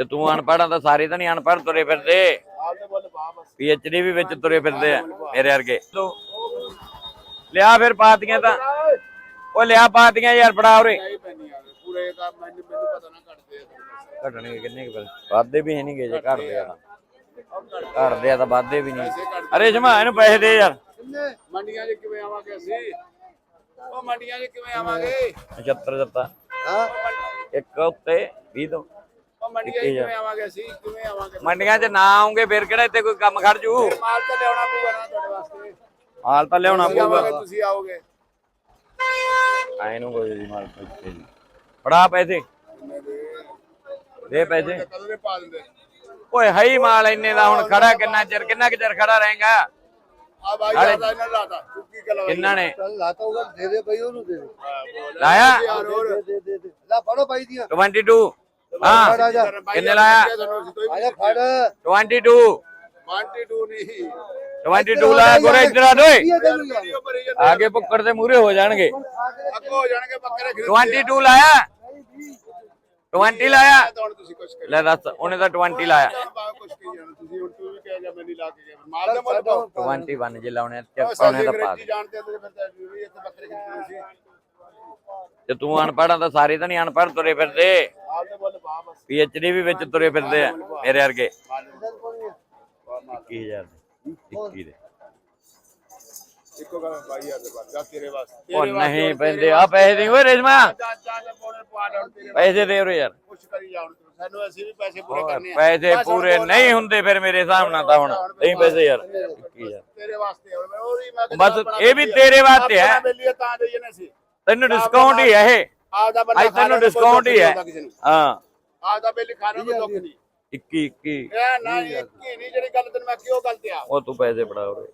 ਤੇ ਤੂੰ ਅਨਪੜ੍ਹਾਂ ਤਾਂ ਸਾਰੇ ਤਾਂ ਨਹੀਂ ਅਨਪੜ੍ਹ ਤੁਰੇ ਫਿਰਦੇ। ਪੀਐਚਡੀ ਵੀ ਵਿੱਚ ਤੁਰੇ ਫਿਰਦੇ ਆ ਮੇਰੇ ਵਰਗੇ। ਲਿਆ ਫਿਰ ਪਾਤੀਆਂ ਤਾਂ। ਉਹ ਲਿਆ ਪਾਤੀਆਂ ਯਾਰ ਫੜਾ ਉਰੇ। ਪੂਰੇ ਦਾ ਮੈਨੂੰ ਪਤਾ ਨਾ ਕੱਟਦੇ ਘਟਣਗੇ ਕਿੰਨੇ ਕੁ ਵਾਧੇ ਵੀ ਹੈ ਨਹੀਂ ਗੇ ਜੇ ਘਟਦੇ ਆ ਘਟਦੇ ਆ ਤਾਂ। ਵਾਧੇ ਵੀ ਨਹੀਂ। ਅਰੇ ਜਮਾ ਇਹਨੂੰ ਪੈਸੇ ਦੇ ਯਾਰ। ਕਿੰਨੇ? ਮੰਡੀਆਂ 'ਚ ਕਿਵੇਂ ਆਵਾਂਗੇ ਅਸੀਂ? ਉਹ ਮੰਡੀਆਂ 'ਚ ਕਿਵੇਂ ਆਵਾਂਗੇ? 75 ਦਿੱਤਾ ਹਾਂ। ਇੱਕ ਉੱਤੇ 20 ਤੋਂ ਮੰਡੀਆਂ 'ਚ ਕਿਵੇਂ ਆਵਾਂਗੇ ਅਸੀਂ? ਕਿਵੇਂ ਆਵਾਂਗੇ? ਮੰਡੀਆਂ 'ਚ ਨਾ ਆਉਂਗੇ ਫਿਰ ਕਿਹੜਾ ਇੱਥੇ ਕੋਈ ਕੰਮ ਖੜ ਜੂ? ਮਾਲ ਤਾਂ ਲਿਆਉਣਾ ਪਊਗਾ ਨਾ ਤੁਹਾਡੇ ਵਾਸਤੇ। ਹਾਲ ਤਾਂ ਲਿਆਉਣਾ ਪਊਗਾ। ਤੁਸੀਂ ਆਓਗੇ। ਐ ਨੂੰ ਕੋਈ ਦੀ ਮਾਲ ਪੁੱਛੇ ਜੀ ਫੜਾ ਪੈਸੇ। ਦੇ ਪੈਸੇ। ਕਦੋਂ ਦੇ ਪਾ ਦਿੰਦੇ? ਓਏ ਹਈ ਮਾਲ ਇੰਨੇ ਦਾ ਹੁਣ ਖੜਾ ਕਿੰਨਾ ਚਿਰ ਕਿੰਨਾ ਕੁ ਚਿਰ ਖੜਾ ਰਹੇਗਾ? ਆ ਬਾਈ ਜ਼ਿਆਦਾ ਇਹਨਾਂ ਲਾਤਾ। ਤੂੰ ਕੀ ਗੱਲ ਕਿੰਨਾ ਨੇ? ਚੱਲ ਲਾਤਾ ਹੋਗਾ ਦੇ ਦੇ ਬਈ ਉਹਨੂੰ ਦੇ ਦੇ। ਲਾਇਆ? ਯਾਰ ਹੋਰ ਦੇ ਦੇ ਦੇ ਦੇ ਲੈ ਫੜੋ ਬਾਈ ਦੀਆਂ। 22 ਹਾਂ ਫੜ ਆ ਜਾ ਕਿੰਨੇ ਲਾਇਆ? ਆ ਜਾ ਫੜ 22 22 ਨਹੀਂ 22 ਲਾਇਆ ਗੋਰੇ ਇਧਰ ਜਾਂਦੇ ਆਗੇ ਪੁੱਕੜ ਦੇ ਮੂਰੇ ਹੋ ਜਾਣਗੇ ਅੱਗੋਂ ਹੋ ਜਾਣਗੇ ਬੱਕਰੇ ਖਰੀਦ 22 ਲਾਇਆ 20 ਲਾਇਆ ਹੁਣ ਤੁਸੀਂ ਕੁਝ ਕਰ ਲੈ ਦੱਸ ਉਹਨੇ ਤਾਂ 20 ਲਾਇਆ ਬਾਹਰ ਕੁਝ ਕਹੀ ਜਾਣਾ ਤੁਸੀਂ ਹੁਣ ਤੂੰ ਵੀ ਕਹਿ ਜਾ ਮੈਂ ਨਹੀਂ ਲਾ ਕੇ ਗਿਆ ਮਾਲ ਦੇ ਮੁੱਲ ਪਾਓ 21 ਜੇ ਲਾਉਣੇ ਉਹ ਪਾਉਣੇ ਤਾਂ ਪਾ ਆ ਤੇ ਤਾਂ ਅਨਪੜ੍ਹਾਂ ਤਾਂ ਸਾਰੇ ਤਾਂ ਨਹੀਂ ਅਨਪੜ੍ਹ ਤੁਰੇ ਫਿਰਦੇ। ਪੀਐਚਡੀ ਵੀ ਵਿੱਚ ਤੁਰੇ ਫਿਰਦੇ ਆ ਮੇਰੇ ਵਰਗੇ। ਮਾਲ ਮਾਲ 21000 ਦੇ 21 ਦੇ ਇੱਕੋ ਗੱਲ ਬਾਈ ਯਾਰ ਦੇ। ਬਾਅਦ ਜਾ ਤੇਰੇ ਵਾਸਤੇ ਉਹ ਨਹੀਂ ਪੈਂਦੇ ਆ ਪੈਸੇ ਦੇ ਓਏ ਰੇਜਮਾ ਪੈਸੇ ਦੇ ਉਰੇ ਯਾਰ। ਕੁਛ ਕਰੀ ਜਾਣ ਤੂੰ ਸਾਨੂੰ ਅਸੀਂ ਵੀ ਪੈਸੇ ਪੂਰੇ ਕਰਨੇ ਆ ਪੈਸੇ। ਨਹੀਂ ਹੁੰਦੇ ਫਿਰ ਮੇਰੇ ਹਿਸਾਬ ਨਾਲ ਤਾਂ ਹੁਣ। ਨਹੀਂ ਪੈਸੇ ਯਾਰ 21000 ਤੇਰੇ ਵਾਸਤੇ ਹੁਣ ਮੈਂ ਉਹਦੀ ਮੈਂ ਬਸ ਇਹ ਵੀ ਤੇਰੇ ਵਾਸਤੇ ਹੈ। ਤਾਂ ਜਾਈਏ ਨਾ ਅਸੀਂ। ਤੈਨੂੰ ਡਿਸਕਾਊਂਟ ਹੀ ਹੈ ਇਹ। ਆਪਦਾ ਬੰਦਾ ਅੱਜ ਤੈਨੂੰ ਡਿਸਕਾਊਂਟ ਹੀ ਹੈ। ਹਾਂ। ਆਪਦਾ ਬਿੱਲ ਖਾਣਾ ਨੂੰ ਦੁੱਖ ਨਹੀਂ। 21 21 ਇਹ ਨਾ ਨਹੀਂ ਜਿਹੜੀ ਗੱਲ ਤੈਨੂੰ ਮੈਂ ਕਿਉਂ ਗੱਲ ਤੇ ਆ। ਉਹ ਤੂੰ ਪੈਸੇ ਫੜਾ ਉਰੇ।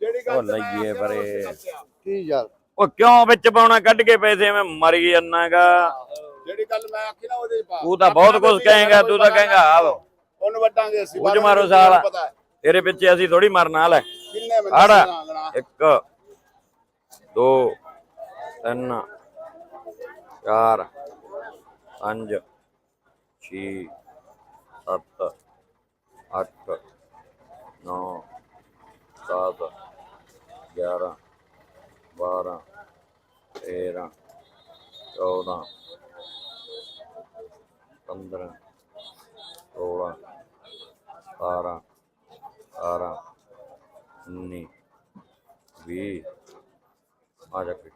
ਜਿਹੜੀ ਉਹ ਗੱਲ ਮੈਂ ਲਈਏ ਪਰੇ। ਉਸੇ ਗੱਲ ਤੇ ਆ। ਕੀ ਯਾਰ? ਉਹ ਕਿਉਂ ਵਿੱਚ ਪਾਉਣਾ ਕੱਢ ਕੇ ਪੈਸੇ ਮੈਂ ਮਰੀ ਜਾਣਾਗਾ ਜਿਹੜੀ ਗੱਲ ਮੈਂ ਆਖੀ ਨਾ ਉਹਦੇ ਪਾ। ਤੂੰ ਤਾਂ ਬਹੁਤ ਕੁਝ ਕਹੇਗਾ ਤੂੰ ਤਾਂ ਕਹੇਗਾ ਆ ਲਓ। ਉਹਨੂੰ ਵੱਟਾਂਗੇ ਅਸੀਂ ਕੁਝ ਮਾਰੋ ਸਾਲ। ਪਤਾ ਹੈ। ਤੇਰੇ ਪਿੱਛੇ ਅਸੀਂ ਥੋੜੀ ਮਰਨ ਵਾਲਾ ਕਿੰਨੇ ਸੁਣਾਉਣਾ। ਇੱਕ ਦੋ ਤਿੰਨ, ਚਾਰ, ਪੰਜ, ਛੇ, ਸੱਤ, ਅੱਠ, ਨੌ, ਦਸ, ਗਿਆਰਾਂ, ਬਾਰਾਂ, ਤੇਰਾਂ, ਚੌਦਾਂ, ਪੰਦਰਾਂ, ਸੋਲਾਂ, ਸਤਾਰਾਂ, ਅਠਾਰਾਂ, ਉੱਨੀ, ਵੀਹ। ਆ ਜਾ ਕੇ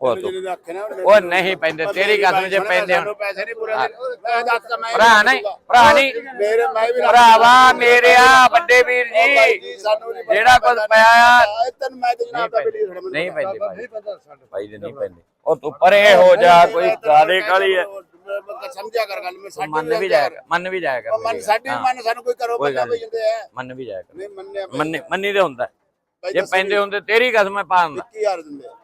ਉਹ ਤੂੰ। ਨਹੀਂ ਪੈਂਦੇ ਤੇਰੀ ਕਸਮ ਜੇ ਪੈਂਦੇ ਹੁਣ। ਸਾਨੂੰ ਪੈਸੇ ਨਹੀਂ ਪੂਰੇ ਮੈਂ ਦੱਸ ਤਾਂ ਮੈਂ ਭਰਾ ਨਹੀਂ ਭਰਾ ਨਹੀਂ। ਮੇਰੇ ਮੈਂ ਵੀ ਰੱਖ- ਭਰਾਵਾ ਮੇਰਿਆ ਵੱਡੇ ਵੀਰ ਉਹ ਭਾਈ ਜੀ ਜੀ, ਸਾਨੂੰ ਨਹੀਂ ਪਤਾ ਜਿਹੜਾ ਕੁਝ ਪਿਆ ਆ। ਇਹ ਤੈਨੂੰ ਮੈਂ ਤੇ ਨਹੀਂ ਜਨਾਬ ਦਾ ਬਿੱਲੀ ਪੈਂਦੇ ਥੋੜਾ ਨਹੀਂ ਪੈਂਦੇ ਭਾਈ। ਨਹੀਂ ਪਤਾ ਸਾਡਾ ਭਾਈ ਦੇ ਨਹੀਂ ਪੈਂਦੇ। ਉਹ ਤੂੰ ਪਰੇ ਹੋ ਜਾ ਕੋਈ ਕਾਦੇ ਕਾਲੀ ਹੈ ਸਮਝਿਆ ਕਰ ਗੱਲ ਮੈਂ ਸਾਡੇ ਮੰਨ ਵੀ ਜਾਇਆ ਕਰ। ਮੰਨ ਵੀ ਜਾਇਆ ਕਰ ਮਨ ਮੇਰੀ ਸਾਡੀ ਗੱਲ। ਮਨ ਸਾਨੂੰ ਕੋਈ ਕਰੋ ਕੋਈ ਬੰਦਾ ਗੱਲ ਭਈ ਜਾਂਦੇ ਆ। ਮੰਨ ਵੀ ਜਾਇਆ ਕਰ। ਨਹੀਂ ਮੰਨਿਆ ਮੰਨੀ ਮੰਨੀ ਦੇ ਹੁੰਦਾ। ਜੇ ਪੈਂਦੇ ਹੁੰਦੇ ਤੇਰੀ ਕਸਮ ਮੈਂ ਪਾ ਦਿੰਦਾ 21000 ਦਿੰਦੇ ਆ।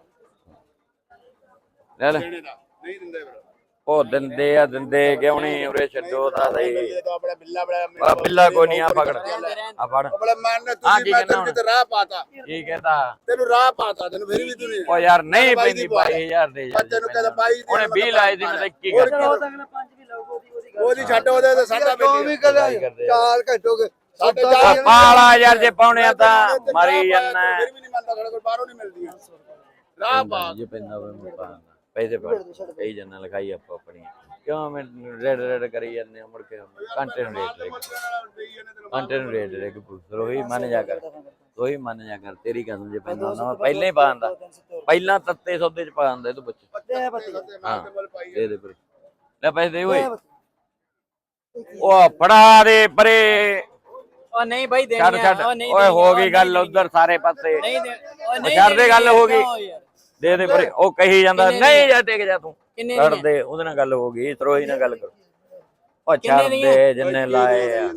ਲੈ ਲੈ। ਦੇਣੇ ਦਾ ਨਹੀਂ ਦਿੰਦੇ ਫਿਰ। ਉਹ ਦਿੰਦੇ ਆ ਦਿੰਦੇ ਕਿਉਂ ਨਹੀਂ ਉਰੇ ਛੱਡੋ ਤਾਂ ਸਹੀ। ਆਪਣਾ ਬਿੱਲਾ ਬੜਾ ਆ ਬਿੱਲਾ ਕੋਈ ਨਹੀਂ ਆ ਪਕੜ ਆ ਫੜ। ਬੜਾ ਮਨ ਤੁਸੀਂ ਮੈਂ ਕਹਿੰਦਾ ਤੈਨੂੰ ਕਿਤੇ ਰਾਹ ਪਾਤਾ। ਕੀ ਕਹਤਾ ਤੈਨੂੰ ਰਾਹ ਪਾਤਾ ਤੈਨੂੰ ਫਿਰ ਵੀ ਤੂੰ ਨਹੀਂ ਉਹ ਯਾਰ ਨਹੀਂ ਪੈਂਦੀ ਦੀ ਪਵਾ। 22000 ਦੇ ਮੈਂ ਤੈਨੂੰ ਕਹਿੰਦਾ ਬਾਈ ਦੀ ਉਹਨੇ 20 ਲਾਏ ਦੀ ਮੈਂ ਤਾਂ 21 ਹੋਰ ਕਰਤਾ ਕੀ? ਉਹਦੀ ਛੱਡ ਉਹਦੇ ਤੇ ਸਾਡਾ ਵੀ ਕਰ। ਚਾਰ ਘੰਟੇ ਹੋ ਗਏ। ਸਾਡੇ ਸੌਦਾ ਚਾਰ- ਹੀ ਪਾਲਾ ਯਾਰ ਜੇ ਪਾਉਣੇ ਆ ਤਾਂ ਮਰੀ ਜੰਨਾ ਫਿਰ ਵੀ ਨਹੀਂ ਮੰਨਦਾ ਸਾਡੇ ਕੋਲ ਬਾਹਰੋਂ ਨਹੀਂ ਮਿਲਦੀਆਂ। ਰਾਹ ਪਾ। ਜੇ ਪੈਂਦਾ ਹੋਵੇ ਮੈਂ ਪਾ ਦਿੰਦਾ। ਪੈਸੇ ਪਾ ਕਈ ਜੰਨਾ ਲਿਖਾਈ ਆਪੋ ਆਪਣੀ ਕਿਉਂ ਮੈਂ ਰੈਡ ਰੈਡ ਕਰੀ ਜਾਂਦੇ ਆ ਮੁੜ ਕੇ? ਘੰਟੇ ਨੂੰ ਰੇਟ ਲੈ ਘੰਟੇ ਨੂੰ ਰੇਟ ਲੈ ਕੇ ਪੁੱਛ ਰੋਹੀ ਮੰਨ ਜਾ ਕਰ ਰੋਹੀ ਮੰਨ ਜਾ ਕਰ ਤੇਰੀ ਕਸਮ ਜੇ ਪੈਂਦਾ ਹੁੰਦਾ। ਮੈਂ ਪਹਿਲਾਂ ਹੀ ਪਾ ਦਿੰਦਾ। ਪਹਿਲਾਂ ਤੱਤੇ ਸੌਦੇ ਚ ਪਾ ਦਿੰਦਾ ਇਹ ਤੋਂ ਬੱਚੇ। ਹਾਂ ਦੇ ਦੇ ਪਰ ਲੈ ਪੈਸੇ ਦੇ ਓਏ। ਉਹ ਫੜਾ ਦੇ ਪਰੇ। ਉਹ ਨਹੀਂ ਬਾਈ ਦੇਣੀ ਛੱਡ ਛੱਡ। ਉਹ ਓਏ ਹੋ ਉਹ ਗਈ ਗੱਲ। ਉਧਰ ਸਾਰੇ ਪਾਸੇ। ਨਹੀਂ ਦੇ ਉਹ ਨਹੀਂ ਛੱਡ ਦੇ ਗੱਲ ਹੋ ਗਈ। ਦੇ ਦੇ ਪਰੇ ਉਹ ਕਹੀ ਜਾਂਦਾ ਨਹੀਂ ਜਾ ਟਿਕ ਜਾ ਤੂੰ। ਕਿੰਨੇ ਛੱਡ? ਦੇ ਉਹਦੇ ਨਾਲ ਗੱਲ ਹੋ ਗਈ ਤਰੋਹੀ ਨਾਲ ਗੱਲ ਕਰ। ਉਹ ਛੱਡ? ਦੇ ਜਿੰਨੇ ਲਾਏ ਆ।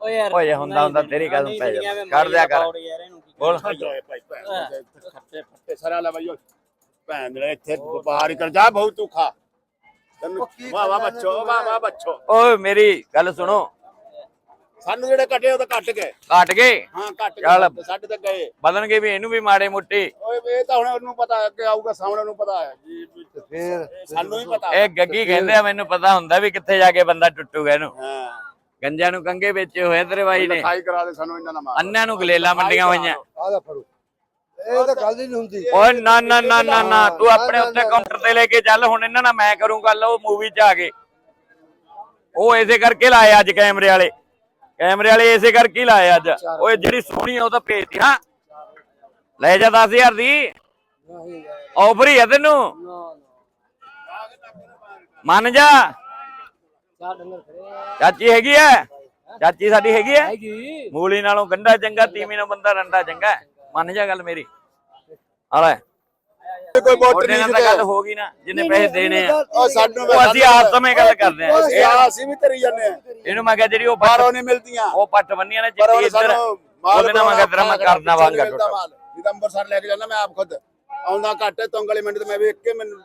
ਉਹ ਯਾਰ ਓਏ ਹੁੰਦਾ ਹੁੰਦਾ ਤੇਰੀ ਗੱਲ ਪੈ ਜਾ। ਕੱਢ ਦਿਆ ਕਰ। ਬੋਲ। ਖੱਟੇ ਫੱਟੇ ਸਾਰਾ ਲੈ ਬਾਈ ਭੈਣ ਦੇ ਇੱਥੇ ਬਾਹਰ ਹੀ ਕਰ ਜਾ ਬਹੁਤ ਤੂੰ ਖਾ। ਵਾਹ ਬੱਚੋ ਵਾਹ ਵਾਹ ਬੱਚੋ। ਓਏ ਮੇਰੀ ਗੱਲ ਸੁਣੋ। ਸਾਨੂੰ ਜਿਹੜੇ ਕੱਟੇ ਉਹ ਤਾਂ ਕੱਟ ਗਏ। ਘਟ ਗਏ? ਹਾਂ ਕੱਟ ਚੱਲ। ਗਏ ਸਾਡੇ ਤਾਂ ਗਏ। ਬਦਲਣਗੇ ਵੀ ਇਹਨੂੰ ਵੀ ਮਾੜੇ ਮੋਟੇ। ਓਏ ਇਹ ਤਾਂ ਹੁਣ ਉਹਨੂੰ ਪਤਾ ਅੱਗੇ ਆਊਗਾ ਸਾਹਮਣੇ ਨੂੰ ਪਤਾ ਹੈ। ਜੀ ਵੀ ਤੇ ਫੇਰ ਸਾਨੂੰ ਵੀ ਪਤਾ। ਇਹ ਗੱਗੀ ਕਹਿੰਦੇ ਆ ਮੈਨੂੰ ਪਤਾ ਹੁੰਦਾ ਵੀ ਕਿੱਥੇ ਜਾ ਕੇ ਬੰਦਾ ਟੁੱਟੂਗਾ ਇਹਨੂੰ। ਹਾਂ। ਗੰਜਿਆਂ ਨੂੰ ਕੰਗੇ ਵੇਚੇ ਹੋਏ ਤੇਰੇ ਬਾਈ ਨੇ। ਲਿਖਾਈ ਕਰਾ ਦੇ ਸਾਨੂੰ ਇਹਨਾਂ ਨਾਲ ਮਾਰ। ਅੰਨਿਆਂ ਨੂੰ ਗਲੇਲਾ ਮੰਡੀਆਂ ਹੋਈਆਂ। ਆ ਲੈ ਫੜੋ। ਇਹ ਤਾਂ ਗੱਲ ਹੀ ਨਹੀਂ ਹੁੰਦੀ। ਓਏ ਨਾ ਨਾ ਨਾ ਨਾ ਨਾ ਤੂੰ ਆਪਣੇ ਉੱਤੇ ਕਾਊਂਟਰ ਤੇ ਲੈ ਕੇ ਚੱਲ। ਹੁਣ ਇਹਨਾਂ ਨਾਲ ਮੈਂ ਕਰੂੰ ਗੱਲ ਉਹ ਮੂਵੀ 'ਚ ਆ ਗਏ ਉਹ ਐਸੇ ਕਰਕੇ ਲਾਏ ਅੱਜ ਕੈਮਰੇ ਵਾਲੇ। ਕੈਮਰੇ ਵਾਲੇ ਐਸੇ ਕਰਕੇ ਹੀ ਲਾਏ ਅੱਜ। ਓਏ ਜਿਹੜੀ ਸੋਹਣੀ ਆ ਉਹ ਤਾਂ ਭੇਜਤੀ ਹਾਂ। ਲੈ ਜਾ 10000 ਦੀ। ਆਫਰ ਹੀ ਆ ਤੈਨੂੰ। ਮੰਨ ਜਾ। ਚਾਚੀ ਹੈਗੀ ਐ? ਚਾਚੀ ਸਾਡੀ ਹੈਗੀ ਐ? ਮੂਲੀ ਨਾਲੋਂ ਗੰਡਾ ਚੰਗਾ ਤੀਵੀਂ ਨਾਲ ਬੰਦਾ ਰੰਡਾ ਚੰਗਾ। ਮੰਨ ਜਾ ਗੱਲ ਮੇਰੀ। ਆ ਲੈ। ਕੋਈ ਵੋਟ ਉਹਦੇ ਨਹੀਂ ਨਾਲ ਤਾਂ ਗੱਲ ਹੋ ਗਈ ਨਾ ਜਿੰਨੇ ਪੈਸੇ ਦੇਣੇ ਆ। ਉਹ ਸਾਨੂੰ ਉਹ ਅਸੀਂ ਆਪ ਸਮੇਂ ਗੱਲ ਕਰਦੇ ਆ। ਇਹ ਅਸੀਂ ਵੀ ਤੇਰੀ ਜਾਂਦੇ ਆ। ਇਹਨੂੰ ਮੈਂ ਕਿਹਾ ਜਿਹੜੀ ਉਹ ਬਾਹਰੋਂ ਨਹੀਂ ਮਿਲਦੀਆਂ। ਉਹ ਪੱਟ ਬੰਨੀਆਂ ਨੇ ਪਰ ਚਿੱਟੀ ਉਹਨੇ ਇੱਧਰ। ਸਾਨੂੰ ਮਾਲ ਉਹਦੇ ਨਾਲ ਮੈਂ ਕਿਹਾ ਤੇਰਾ ਮੈਂ ਕਰਦਾ ਵਾਂਗਾ ਮਿਲਦਾ ਟੁੱਟ। ਮਾਲ। ਜਦੋਂ ਅੰਮ੍ਰਿਤਸਰ ਲੈ ਕੇ ਜਾਂਦਾ ਮੈਂ ਆਪ ਖੁਦ ਆਉਂਦਾ ਘੱਟ ਤੁੰਗ ਵਾਲੀ ਮੰਡੀ ਤੇ ਮੈਂ ਵੇਖ ਕੇ ਮੈਨੂੰ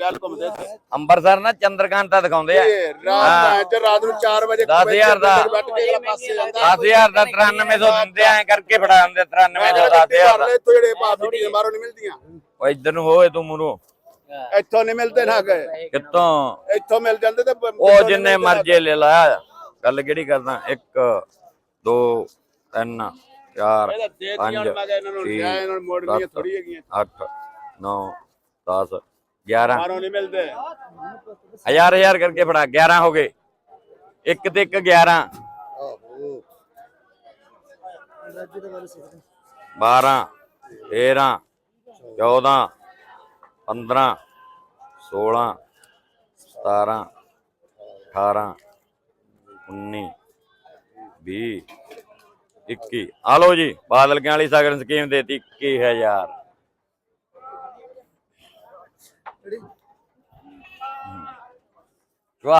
ਗੱਲ ਘੁੰਮਦੇ ਇੱਥੇ ਅੰਬਰਸਰ ਨਾ ਚੰਦਰਕਾਂਤਾ ਦਿਖਾਉਂਦੇ ਆ। ਇਹ ਰਾਤ ਨੂੰ ਰਾਤ ਨੂੰ 4 ਵਜੇ ਦਸ ਹਜ਼ਾਰ ਦਾ। ਬੈਠ ਕੇ ਅਗਲਾ ਪਾਸੇ ਜਾਂਦਾ 10000 ਦਾ 9300 ਦਿੰਦੇ ਆ ਐਂ ਕਰਕੇ ਫੜਾ ਦਿੰਦੇ 9300 ਦਾ 10000 ਦਾ। ਇੱਥੋਂ ਜਿਹੜੇ ਭਾਬੀ ਦੀਆਂ ਬਾਹਰੋਂ ਨਹੀਂ ਮਿਲਦੀਆਂ। ਓ ਇੱਧਰ ਨੂੰ ਹੋਏ ਤੂੰ ਮੂਰੋਂ ਇੱਥੋਂ ਨਹੀਂ ਮਿਲਦੇ ਨਾ ਗਏ। ਕਿੱਥੋਂ? ਇੱਥੋਂ ਮਿਲ ਜਾਂਦੇ ਤੇ ਉਹ ਜਿੰਨੇ ਮਰਜ਼ੀ ਲੈ ਲਾ। ਗੱਲ ਕਿਹੜੀ ਕਰਦਾ? 1 2 3 4 ਇਹਦਾ ਦੇ ਦੀਆਂ ਹੁਣ ਮੈਂ ਕਿਹਾ ਇਹਨਾਂ ਨੂੰ ਲਿਆ ਇਹਨਾਂ ਨੂੰ ਮੋੜਨੀਆਂ ਥੋੜੀ ਹੈਗੀਆਂ। 8 9 10 11 ਬਾਹਰੋਂ ਨਹੀਂ ਮਿਲਦੇ। ਹਜ਼ਾਰ ਹਜ਼ਾਰ ਕਰਕੇ ਫੜਾ 11 ਹੋ ਗਏ। ਇੱਕ ਤੇ ਇੱਕ 11 ਆਹੋ 12 13 14 15 16 17 18 19 20 21 ਆ ਲਓ ਜੀ ਬਾਦਲ ਕੇ ਵਾਲੀ ਸਗਨ ਸਕੀਮ ਦੇਤੀ 21000